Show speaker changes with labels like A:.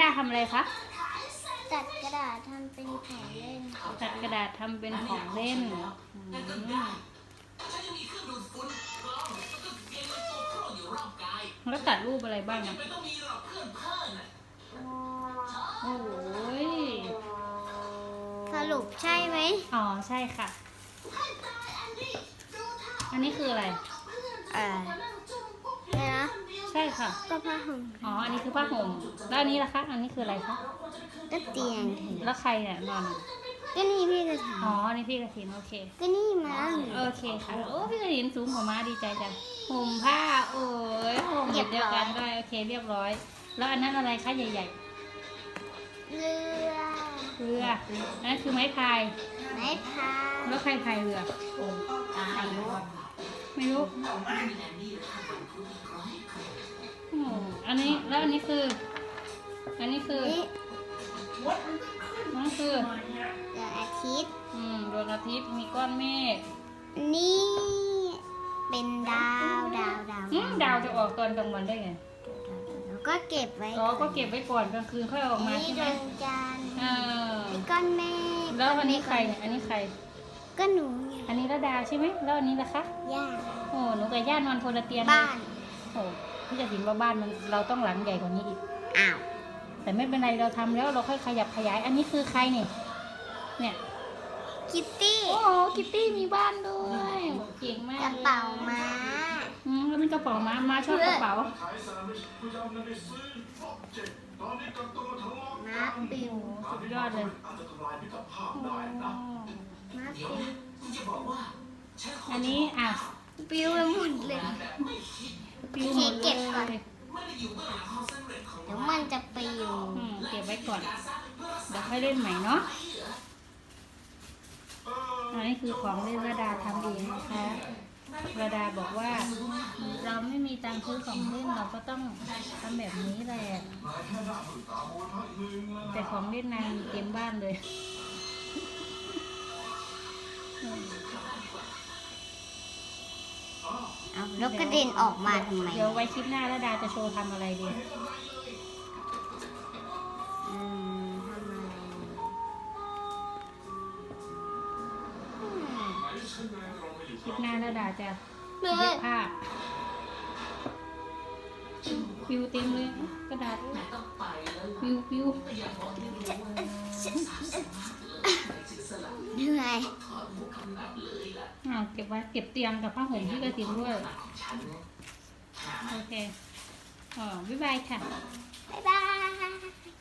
A: ดาทำอะไรคะ
B: ตัดกระดาษทำเป็นของเล่น
A: ตัดกระดาษทำเป็นของเล่นอืมแล้วตัดรูปอะไรบ้างอะโอ้ย
B: สรุปใช่ไหม
A: อ๋อใช่ค่ะ อันนี้คืออะไร
B: เออเนี่ยนะ
A: ใช่ค่ะ
B: ก็ผ้าห่ม
A: อ๋อ อันนี้คือผ้าห่ม แล้วอันนี้ล่ะคะ อันนี้คืออะไรคะ
B: ก็เตียงเถอะ
A: แล้วใครเนี่ยนอนอะ
B: ก็นี่พี่กระถา
A: อ๋อ อันนี้พี่กระถินโอเค
B: ก็นี่มาแล้วนี่
A: โอเคค่ะ โอ้พี่กระถินสูงกว่าม้าดีใจจัง ห่มผ้า โอ้ยห่มแบบเดียวกันได้โอเค เรียบร้อย แล้วอันนั้นอะไรคะใหญ่
B: เรือ
A: ๆเรืออันนั้นคือไม้พาย
B: ไม้พาย
A: แล้วใครพายเรือ
B: อายุ
A: ไม่รู้ อืมอันนี้แล้วอันนี้คือ อันนี้คือ
B: นี่
A: นั่นคือ
B: ดวงอาทิตย์
A: อืมดวงอาทิตย์มีก้อนเมฆ
B: นี่เป็นดาวดาวดาว
A: อืมดาวจะออกตอนกลางวันได้ไง
B: แล้วก็เก็บไว้
A: อ๋อก็เก็บไว้ก่อนกลางคืนค่อยเอาออกมา
B: นี่
A: ใช่
B: ด
A: ไหม
B: วงจันทร์
A: เออ
B: นี่ก้อนเมฆ
A: แล้วอันนี้ใครเนี่ยอันนี้ใคร
B: ก็หนูไง
A: อันนี้ระดาใช่ไหมแล้วอันนี้ล่ะคะ
B: ย่า
A: โอ้หนูกับย่านอนคนละเตียงเลย
B: บ้าน
A: โอ้ พี่จะเห็นว่าบ้านมันเราต้องหลังใหญ่กว่านี้อีก
B: อ้าว
A: แต่ไม่เป็นไรเราทำแล้วเราค่อยขยับขยาย อันนี้คือใครเนี่ย เนี่ย
B: คิตตี้
A: โอ้โหกิตตี้มีบ้านด้วยเก่งมาก
B: กระเป๋าม้า
A: อืมแล้วมีกระเป๋ามามาชอบกระเป๋า
B: ม้าปิว
A: สุดยอดเลย
B: ม้าปิว
A: อันนี้อะ
B: ปิวไปหมดเลย
A: ปิวหมด
B: เก็บก่อน
A: เดี๋
B: ยวมันจะไปิว
A: อืมเก็บไว้ก่อน เดี๋ยวค่อยเล่นใหม่เนาะอันนี้คือของเล่นระดาทำเองนะคะระดาบอกว่า เราไม่มีตังค์ซื้อของเล่นเราก็ต้องทำแบบนี้แหละ แต่ของเล่นนางมีเต็มบ้านเลย
B: เอาแล้วกระเด็นออกมาทำไม
A: เดี๋ยวไว้คลิปหน้าระดาจะโชว์ทำอะไรดี
B: อืมทำอะไรอืม
A: คลิปหน้าระดาจะ
B: เลื
A: เย็
B: อบด
A: ผ้าปิวเต็มเลยกระดาษปิวปิว
B: เหนื่อย
A: อ่าเก็บไว้เก็บเตียงกับผ้าห่มที่กระติมด้วย โอเคอ๋อบ๊ายบายค่ะ
B: บ๊ายบาย